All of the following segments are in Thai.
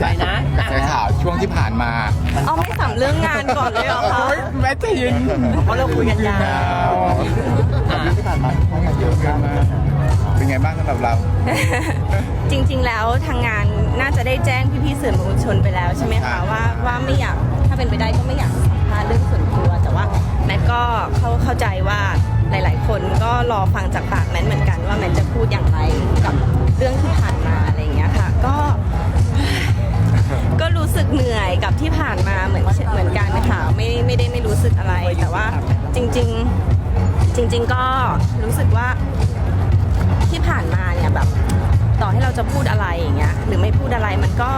ไปนะกระแสข่าวช่วงที่ผ่านมาเอาไม่สำเรื่องงานก่อนเลยเหรอคะโอ๊ยแม่ใจเย็นเพราะเราคุยกันยาว อะ ที่ผ่านมาเป็นไงบ้างสำหรับเรา จริงๆ แล้วทางงานน่าจะได้แจ้งพี่ๆสื่อมวลชนไปแล้วใช่ไหมครัคะบว่าว่าไม่อยากถ้าเป็นไปได้ก็ไม่อยากสัมภาษณ์เรื่องส่วนตัว แต่ว่าแมทก็เข้าเข้าใจว่าหลาย ๆ คนก็รอฟังจากปากแมทเหมือนกันว่าแมทจะพูดอย่างไรกับเรื่องที่ผ่านมาอะไรอย่างเงี้ยค่ะ ก็ ก็รู้สึกเหนื่อยกับที่ผ่านมาเหมือนเหมือนกันค่ะไม่ไม่ได้ไม่รู้สึกอะไร แต่ว่าจริง ๆ จริง ๆ ก็รู้สึกว่าที่ผ่านมาเนี่ยแบบต่อให้เราจะพูดอะไรอย่างเงี้ยหรือไม่พูดอะไรมันก็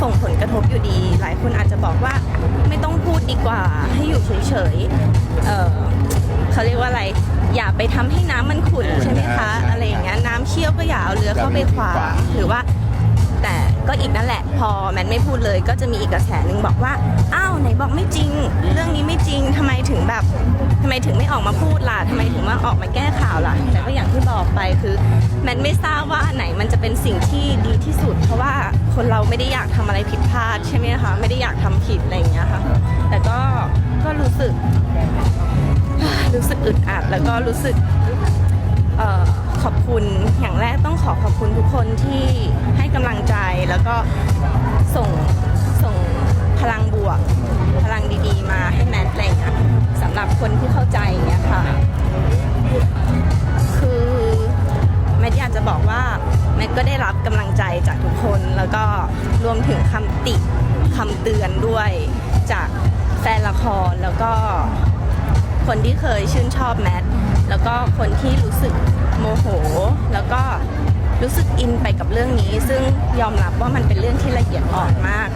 ส่งผลกระทบอยู่ดี หลายคนอาจจะบอกว่าไม่ต้องพูดดีกว่าให้อยู่เฉยๆเออเขาเรียกว่าอะไรอย่าไปทำให้น้ำมันขุ่นใช่ไหมคะ อะไรอย่างเงี้ยน้ำเชี่ยวก็อย่าเอาเรือเข้าไปขวางหรือว่า แต่ก็อีกนั่นแหละ พอแมทไม่พูดเลยก็จะมีอีกกระแสหนึ่งบอกว่า อ้าวไหนบอกไม่จริง เรื่องนี้ไม่จริงทำไมถึงแบบทำไมถึงไม่ออกมาพูดล่ะทำไมถึงมาออกมาแก้ข่าวล่ะ แต่ก็อย่างที่บอกไปคือแมทไม่ทราบว่าไหนมันจะเป็นสิ่งที่ดีที่สุด เพราะว่าคนเราไม่ได้อยากทำอะไรผิดพลาดใช่ไหมคะไม่ได้อยากทำผิดอะไรอย่างเงี้ยค่ะแต่ก็ก็รู้สึกรู้สึกอึดอัดแล้วก็รู้สึก ออขอบคุณอย่างแรกต้องขอขอบคุณทุกคนที่ให้กำลังใจแล้วก็ส่งส่งพลังบวก พลังดีๆ มาให้แมทอะไรอย่างเงี้ยสำหรับคนที่เข้าใจเนี่ยค่ะ คือแมทอยากจะบอกว่าแมทก็ได้รับกำลังใจจากทุกคนแล้วก็รวมถึงคำติคำเตือนด้วยจากแฟนละครแล้วก็คนที่เคยชื่นชอบแมท แล้วก็คนที่รู้สึกโมโห แล้วก็รู้สึกอินไปกับเรื่องนี้ ซึ่งยอมรับว่ามันเป็นเรื่องที่ละเอียดอ่อนมาก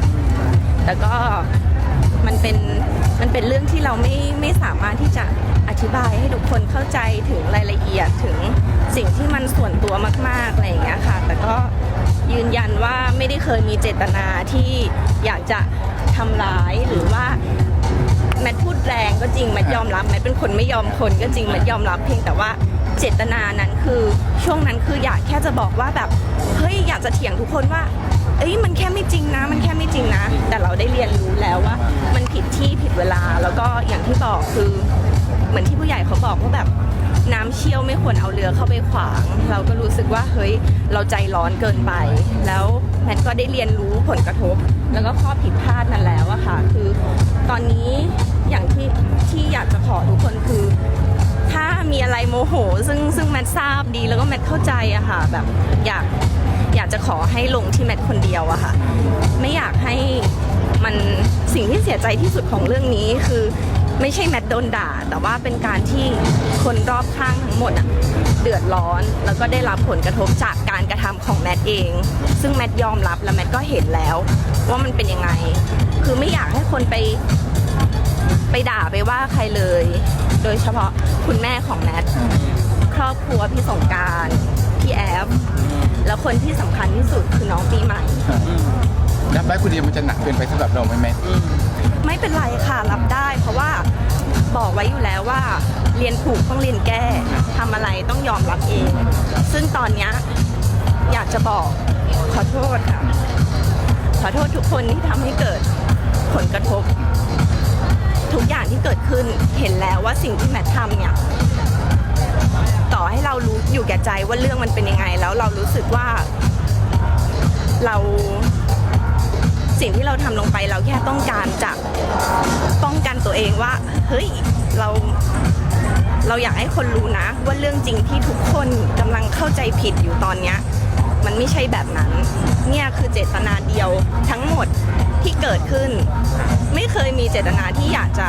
แต่ก็มันเป็นมันเป็นเรื่องที่เราไม่ไม่สามารถที่จะอธิบายให้ทุกคนเข้าใจถึงรายละเอียดถึงสิ่งที่มันส่วนตัวมากๆอะไรอย่างเงี้ยค่ะ แต่ก็ยืนยันว่าไม่ได้เคยมีเจตนาที่อยากจะทำร้ายหรือว่า แมทพูดแรงก็จริงแมทยอมรับแมทเป็นคนไม่ยอมคนก็จริงแมทยอมรับเพียงแต่ว่าเจตนานั้นคือช่วงนั้นคืออยากแค่จะบอกว่าแบบเฮ้ยอยากจะเถียงทุกคนว่า เอ้ยมันแค่ไม่จริงนะ มันแค่ไม่จริงนะ แต่เราได้เรียนรู้แล้วว่า มันผิดที่ผิดเวลาแล้วก็อย่างที่บอกคือ เหมือนที่ผู้ใหญ่เขาบอกว่าแบบน้ำเชี่ยวไม่ควรเอาเรือเข้าไปขวาง เราก็รู้สึกว่าเฮ้ยเราใจร้อนเกินไปแล้ว แมทก็ได้เรียนรู้ผลกระทบ แล้วก็ข้อผิดพลาดนั้นแล้วอะค่ะ คือตอนนี้อย่างที่ที่อยากจะขอทุกคนคือ ถ้ามีอะไรโมโห ซึ่งซึ่งแมททราบดีแล้วก็แมทเข้าใจอะค่ะแบบอยากอยากจะขอให้ลงที่แมทคนเดียวอะค่ะ ไม่อยากให้มันสิ่งที่เสียใจที่สุดของเรื่องนี้คือไม่ใช่แมทโดนด่า แต่ว่าเป็นการที่คนรอบข้างทั้งหมดอะ เดือดร้อน แล้วก็ได้รับผลกระทบจากการกระทำของแมทเอง ซึ่งแมทยอมรับและแมทก็เห็นแล้ว ว่ามันเป็นยังไง คือไม่อยากให้คนไปไปด่าไปว่าใครเลย โดยเฉพาะคุณแม่ของแมทครอบครัวพี่สงการพี่แอฟแล้วคนที่สำคัญที่สุดคือน้องปีใหม่ รับได้คนเดียวมันจะหนักเกินไปสำหรับเราไหมแม่ไม่เป็นไรค่ะรับได้ เพราะว่าบอกไว้อยู่แล้วว่า เรียนถูกต้องเรียนแก้ทำอะไรต้องยอมรับเอง ซึ่งตอนเนี้ยอยากจะบอกขอโทษค่ะขอโทษทุกคนที่ทำให้เกิดผลกระทบ ทุกอย่างที่เกิดขึ้นเห็นแล้วว่าสิ่งที่แมททำเนี่ย ต่อให้เรารู้อยู่แก่ใจว่าเรื่องมันเป็นยังไง แล้วเรารู้สึกว่าเรา สิ่งที่เราทำลงไปเราแค่ต้องการจะป้องกันตัวเองว่า เฮ้ยเราเราอยากให้คนรู้นะ ว่าเรื่องจริงที่ทุกคนกำลังเข้าใจผิดอยู่ตอนเนี้ยมันไม่ใช่แบบนั้น เนี่ยคือเจตนาเดียวทั้งหมดที่เกิดขึ้น เคยมีเจตนาที่อยากจะ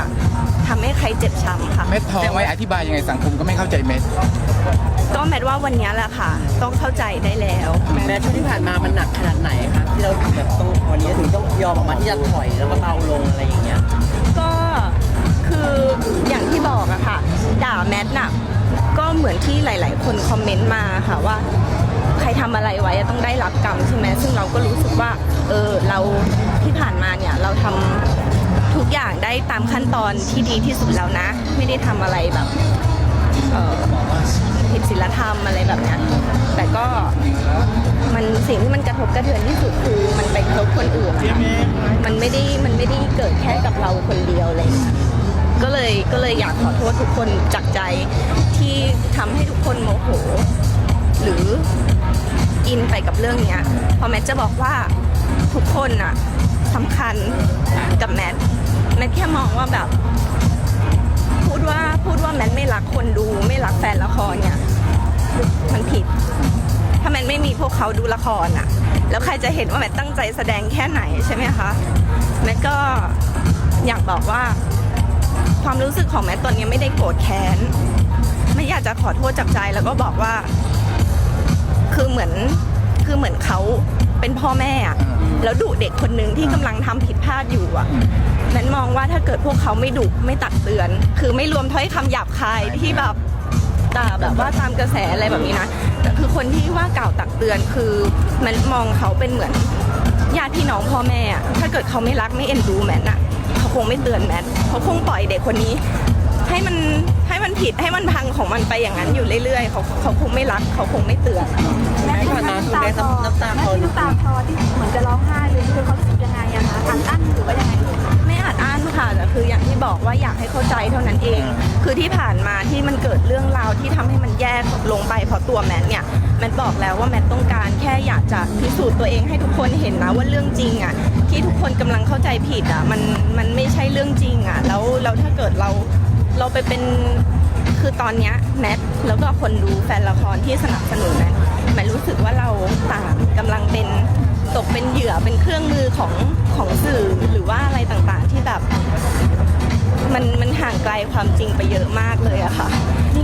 ทำให้ใครเจ็บช้ำค่ะ เม็ดทองไว้อธิบายยังไงสังคมก็ไม่เข้าใจเม็ด ก็แมทว่าวันนี้แหละค่ะ ต้องเข้าใจได้แล้ว แม้ช่วงที่ผ่านมามันหนักขนาดไหนคะที่เราแบบต้องวันนี้ถึงต้องยอมออกมาที่จะถอยแล้วก็เบาลงอะไรอย่างเงี้ยก็คืออย่างที่บอกอะค่ะ ด่าแมทน่ะก็เหมือนที่หลาย ๆ คนคอมเมนต์มาค่ะว่า ใครทำอะไรไว้ต้องได้รับกรรมใช่ไหมซึ่งเราก็รู้สึกว่า เออเราที่ผ่านมาเนี่ยเราทำ ทุกอย่างได้ตามขั้นตอนที่ดีที่สุดแล้วนะ ไม่ได้ทำอะไรแบบผิดศีลธรรมอะไรแบบนี้แต่ก็มันสิ่งที่มันกระทบกระเทือนที่สุดคือมันไปกแล้วคนอื่น มันไม่ได้มันไม่ได้เกิดแค่กับเราคนเดียวเลยก็เลยก็เลยอยากขอโทษทุกคนจากใจที่ทำให้ทุกคนโมโห หรืออินไปกับเรื่องเนี้ยเพอแมทจะบอกว่าทุกคนอะ สำคัญกับแมทแมทแค่มองว่าแบบ พูดว่าพูดว่าแมทไม่รักคนดูไม่รักแฟนละครเนี่ย มันผิด ถ้าแมทไม่มีพวกเขาดูละครอะแล้วใครจะเห็นว่าแมทตั้งใจแสดงแค่ไหนใช่ไหมคะแมทก็อยากบอกว่า ความรู้สึกของแมทตอนนี้ไม่ได้โกรธแค้นไม่อยากจะขอโทษจากใจแล้วก็บอกว่า คือเหมือนคือเหมือนเขาเป็นพ่อแม่อะแล้วดุเด็กคนหนึ่งที่กำลังทำผิดพลาดอยู่อะนั้นมองว่าถ้าเกิดพวกเขาไม่ดุไม่ตักเตือน คือไม่รวมถ้อยคำหยาบคายที่แบบด่าแบบว่าตามกระแสอะไรแบบนี้นะแต่คือคนที่ว่ากล่าวตักเตือนคือมันมองเขาเป็นเหมือนญาติพี่น้องพ่อแม่อะถ้าเกิดเขาไม่รักไม่เอ็นดูแมทอะเขาคงไม่เตือนแมทเขาคงปล่อยเด็กคนนี้ ให้มันให้มันผิดให้มันพังของมันไปอย่างนั้นอยู่เรื่อยๆเขาเขาคงไม่รักเขาคงไม่เตือนแม่ก่อนนะคุณแม่น้ำน้ำตาคลอน้ำตาคลอที่เหมือนจะร้องไห้เลยคือเขารู้สึกยังไงอะคะอัดอั้นหรือว่ายังไงไม่อาจอ้านค่ะแต่คืออย่างที่บอกว่าอยากให้เข้าใจเท่านั้นเอง คือที่ผ่านมาที่มันเกิดเรื่องราวที่ทำให้มันแย่ลงไปเพราะตัวแมทเนี่ยแมทบอกแล้วว่าแมทต้องการแค่อยากจะพิสูจน์ตัวเองให้ทุกคนเห็นนะว่าเรื่องจริงอะที่ทุกคนกำลังเข้าใจผิดอะมันมันไม่ใช่เรื่องจริงอะแล้วแล้วถ้าเกิดเรา เราไปเป็นคือตอนเนี้ยแมทแล้วก็คนดูแฟนละครที่สนับสนุนแมทแมทรู้สึกว่าเราต่างกำลังเป็นตกเป็นเหยื่อเป็นเครื่องมือของของสื่อหรือว่าอะไรต่างๆที่แบบ มันมันห่างไกลความจริงไปเยอะมากเลยอะค่ะ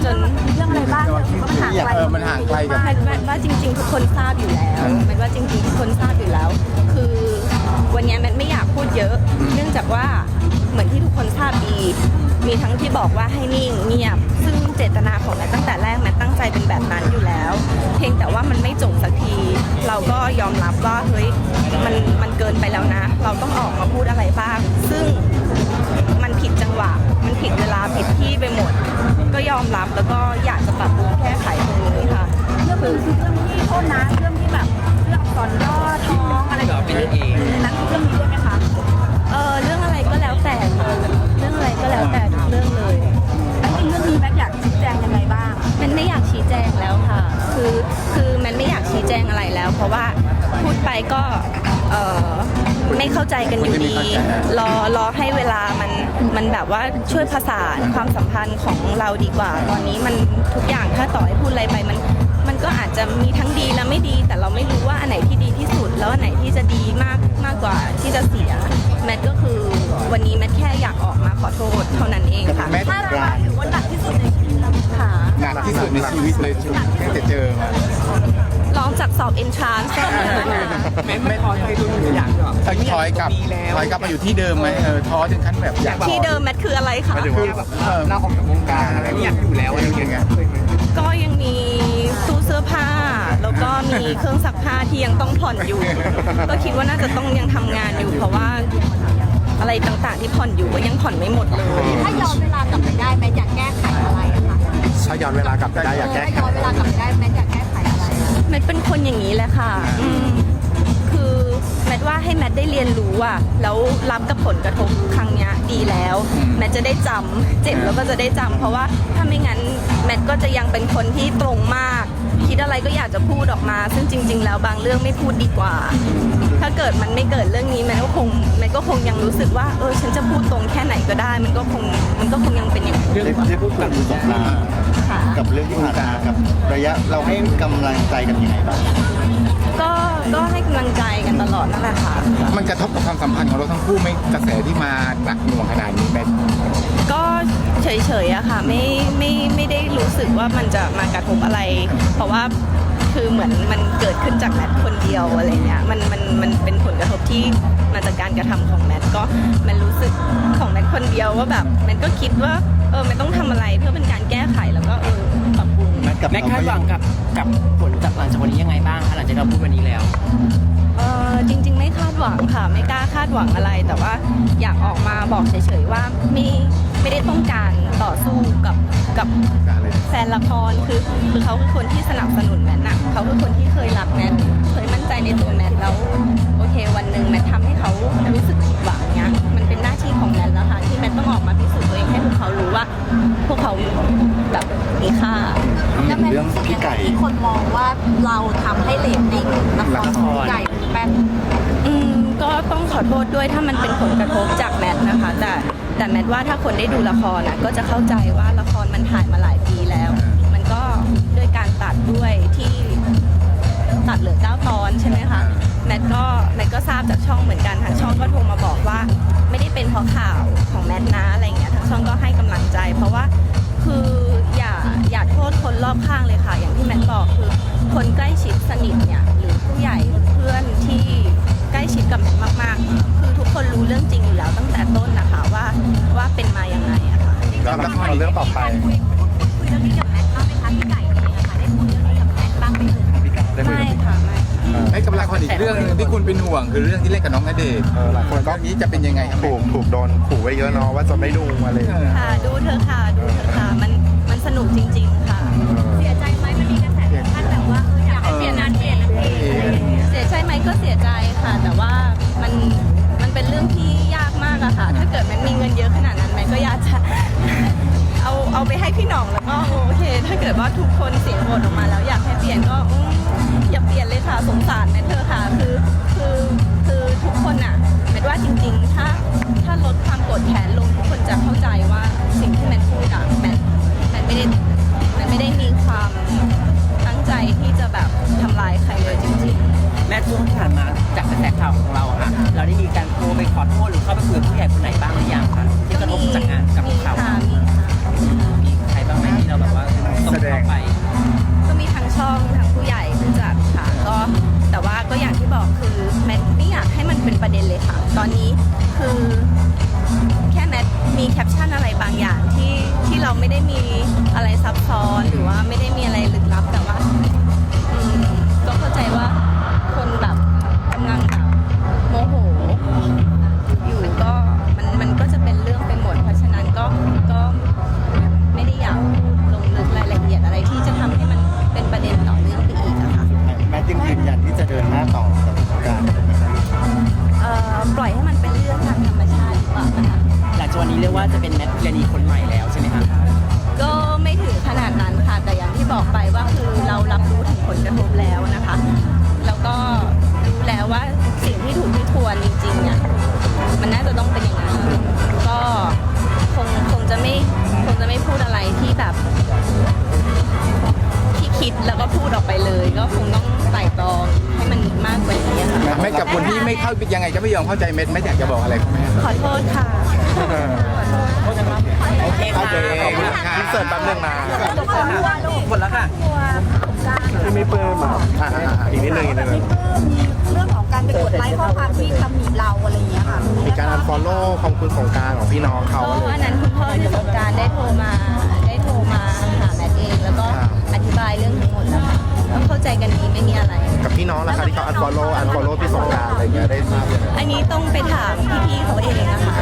จนเรื่องอะไรบ้างเนี่ยมันห่างไกลเออมันห่างไกลกับแมทแมทว่าจริง ๆ ทุกคนทราบอยู่แล้วอืมแมทว่าจริง ๆ ทุกคนทราบอยู่แล้ว คือ วันนี้แมทไม่อยากพูดเยอะ เนื่องจากว่าเหมือนที่ทุกคนทราบดี มีทั้งที่บอกว่าให้นิ่งเงียบ ซึ่งเจตนาของแมทตั้งแต่แรกแมทตั้งใจเป็นแบบนั้นอยู่แล้ว เพียงแต่ว่ามันไม่จบสักที เราก็ยอมรับว่าเฮ้ยมันมันเกินไปแล้วนะ เราต้องออกมาพูดอะไรบ้าง ซึ่งมันผิดจังหวะ มันผิดเวลาผิดที่ไปหมด ก็ยอมรับแล้วก็อยากจะปรับปรุงแก้ไขตรงนี้ค่ะ เรื่อคือเรื่องที่โทษนะเรื่องที่แบบเรื่องอักษรย่อท้องอะไรอย่างเป็นเงี้ยเองนั้นคือเรื่องนี้ด้วยไหมคะเออเรื่องอะไรก็แล้วแต่เรื่องอะไรก็แล้วแต่ทุกเรื่องเลยแล้วจริงเรื่องนี้แมทอยากชี้แจงยังไงบ้างมันไม่อยากชี้แจงแล้วค่ะ คือคือมันไม่อยากชี้แจงอะไรแล้ว เพราะว่าพูดไปก็เออไม่เข้าใจกันอยู่ดีรอรอให้เวลามันมันแบบว่าช่วยผสานความสัมพันธ์ของเราดีกว่า ตอนนี้มันทุกอย่างถ้าต่อให้พูดอะไรไปมัน ก็อาจจะมีทั้งดีและไม่ดี แต่เราไม่รู้ว่าอันไหนที่ดีที่สุด แล้วอันไหนที่จะดีมากมากกว่าที่จะเสียแมทก็คือวันนี้แมทแค่อยากออกมาขอโทษเท่านั้นเองค่ะแม้ถ้าเราถือว่าหนักที่สุดในชีวิตเราค่ะหนักที่สุดในชีวิตเลยตั้งแต่เจอมาลองจากสอบ entrance ก็เหมือนกันค่ะไม่ไม่พอใจตัวหนูอยากแบบถอยถอยกลับถอยกลับมาอยู่ที่เดิมไหมเออท้อถึงขั้นแบบอยากที่เดิมแมทคืออะไรคะหมายถึงว่าเออเราออกจากวงการอะไรไม่อยากอยู่แล้วอะไรอย่างเงี้ยก็ยังมี ตู้เสื้อผ้า แล้วก็มีเครื่องซักผ้าที่ยังต้องผ่อนอยู่ ก็คิดว่าน่าจะต้องยังทำงานอยู่ เพราะว่าอะไรต่างๆ ที่ผ่อนอยู่ก็ยังผ่อนไม่หมดเลย ถ้าย้อนเวลากลับไปได้แมทอยากแก้ไขอะไรอะคะถ้าย้อนเวลากลับไปได้อยากแก้ถ้าไขย้อนเวลากลับไปได้แมทอยากแก้ไขอะไรแมทเป็นคนอย่างนี้แหละค่ะอืมคือแมทว่าให้แมทได้เรียนรู้อะแล้วรับกับผลกระทบครั้งเนี้ยดีแล้ว แมทจะได้จำเจ็บแล้วก็จะได้จำเพราะว่าถ้าไม่งั้นแมทก็จะยังเป็นคนที่ตรงมาก คิดอะไรก็อยากจะพูดออกมา ซึ่งจริง ๆ แล้วบางเรื่องไม่พูดดีกว่า ถ้าเกิดมันไม่เกิดเรื่องนี้แมทก็คงแมทก็คงยังรู้สึกว่าเออฉันจะพูดตรงแค่ไหนก็ได้ มันก็คงมันก็คงยังเป็นอย่างนั้นเรื่องที่พูดกับคุณสงกรานต์ค่ะ กับเรื่องที่ผ่านมากับระยะเราให้กำลังใจกันยังไงบ้างก็ก็ให้กำลังใจกันตลอดนั่นแหละค่ะ มันกระทบกับความสัมพันธ์ของเราทั้งคู่ไหมกระแสที่มาหนักหน่วงขนาดนี้แม่ก็ เฉยๆอะค่ะไม่ไม่ไม่ได้รู้สึกว่ามันจะมากระทบอะไร เพราะว่าคือเหมือนมันเกิดขึ้นจากแมทคนเดียวอะไรเงี้ยมันมันมันเป็นผลกระทบที่มาจากการกระทำของแมทก็มันรู้สึกของแมทคนเดียวว่าแบบแมทก็คิดว่าเออมันต้องทำอะไรเพื่อเป็นการแก้ไขแล้วก็เออปรับปรุงแมทกับแม่เราคาดหวังกับกับผลจากหลังจากวันนี้ยังไงบ้างคะหลังจากเราพูดวันนี้แล้วเออจริง ๆ ไม่คาดหวังค่ะไม่กล้าคาดหวังอะไร แต่ว่าอยากออกมาบอกเฉยๆว่าไม่ไม่ได้ต้องการต่อสู้กับกับแฟนละครคือคือเขาคือคนที่สนับสนุนแมทนะเขาคือคนที่เคยรักแมทเคยมั่นใจในตัวแมทแล้วโอเค วันหนึ่งแมททาให้เขารู้สึกผิดหวังเนี้ยมันเป็นหน้าที่ของแมทแล้วค่ะที่แมทต้องออกมาพิสูจน์ตัวเองให้พวกเขารู้ว่า พวกเขาแบบมีค่าแล้วแมทรู้สึกยังไงที่คนมองว่าเราทำให้เลตติ้งละครไก่แมท อโทษด้วยถ้ามันเป็นผลกระทบจากแมทนะคะ แต่แต่แมทว่าถ้าคนได้ดูละครนะก็จะเข้าใจว่าละครมันถ่ายมาหลายปีแล้ว มันก็ด้วยการตัดด้วยที่ตัดเหลือเก้าตอนใช่ไหมคะแมทก็แมทก็ทราบจากช่องเหมือนกันทางช่องก็โทรมาบอกว่า ไม่ได้เป็นเพราะข่าวของแมทนะอะไรเงี้ยทางช่องก็ให้กำลังใจ เพราะว่า องณเดชน์เออหลายคนก็เรื่องนี้จะเป็นยังไงครับถูกถูกโดนขู่ไว้เยอะเนาะว่าจะไม่ดูอะไรอย่างเงี้ยค่ะ ดูเธอะค่ะดูเธอะค่ะมันมันสนุกจริง ๆ ค่ะ เสียใจไหมมันมีกระแสถึงขั้นแบบว่าเอออยากให้เปลี่ยนงานเปลี่ยนนางเอกอะไรอย่างเงี้ยเสียใจไหมก็เสียใจค่ะ แต่ว่ามันมันเป็นเรื่องที่ยากมากอะค่ะ ถ้าเกิดมันมีเงินเยอะขนาดนั้นแม่ก็อยากจะ เอาเอาไปให้พี่หน่องแล้วก็โอเค ถ้าเกิดว่าทุกคนเสียงโหวตออกมาแล้วอยากให้เปลี่ยนก็อืมอย่าเปลี่ยนเลยค่ะ ช่วงที่ผ่านมาจากกระแสข่าวของเราอะค่ะ เราได้มีการโทรไปขอโทษหรือเข้าไปคุยกับผู้ใหญ่คนไหนบ้างหรือยังคะที่กระทบจากงานกับข่าวายังไงก็ไม่ยอมเข้าใจเม็ดไม่อยากจะบอกอะไรเขาไหมขอโทษค่ะโอเคค่ะโอเคขอบคุณค่ะอินเสิร์ตแป๊บนึงนะหมดแล้วค่ะที่ไม่เปิ่มอะอะอะอะอีกนิดนึงอีกนิดนึงเรื่องของการไปกดไลค์ข้อความที่ทำหนีเราอะไรอย่างเงี้ยค่ะมีการ unfollow ของคุณสงกรารของพี่น้องเขาก็อะไรอันนั้นคุณพ่อที่สงกรารได้โทรมาได้โทรมาหาแมทเองแล้วก็อธิบายเรื่องทั้งหมดแล้วค่ะ ก็เข้าใจกันดีไม่มีอะไร กับพี่น้องล่ะคะที่เขา unfollow unfollow พี่สงกรารอะไรเงี้ยได้ทราบยังไง อันนี้ต้องไปถามพี่ๆเขาเองนะคะ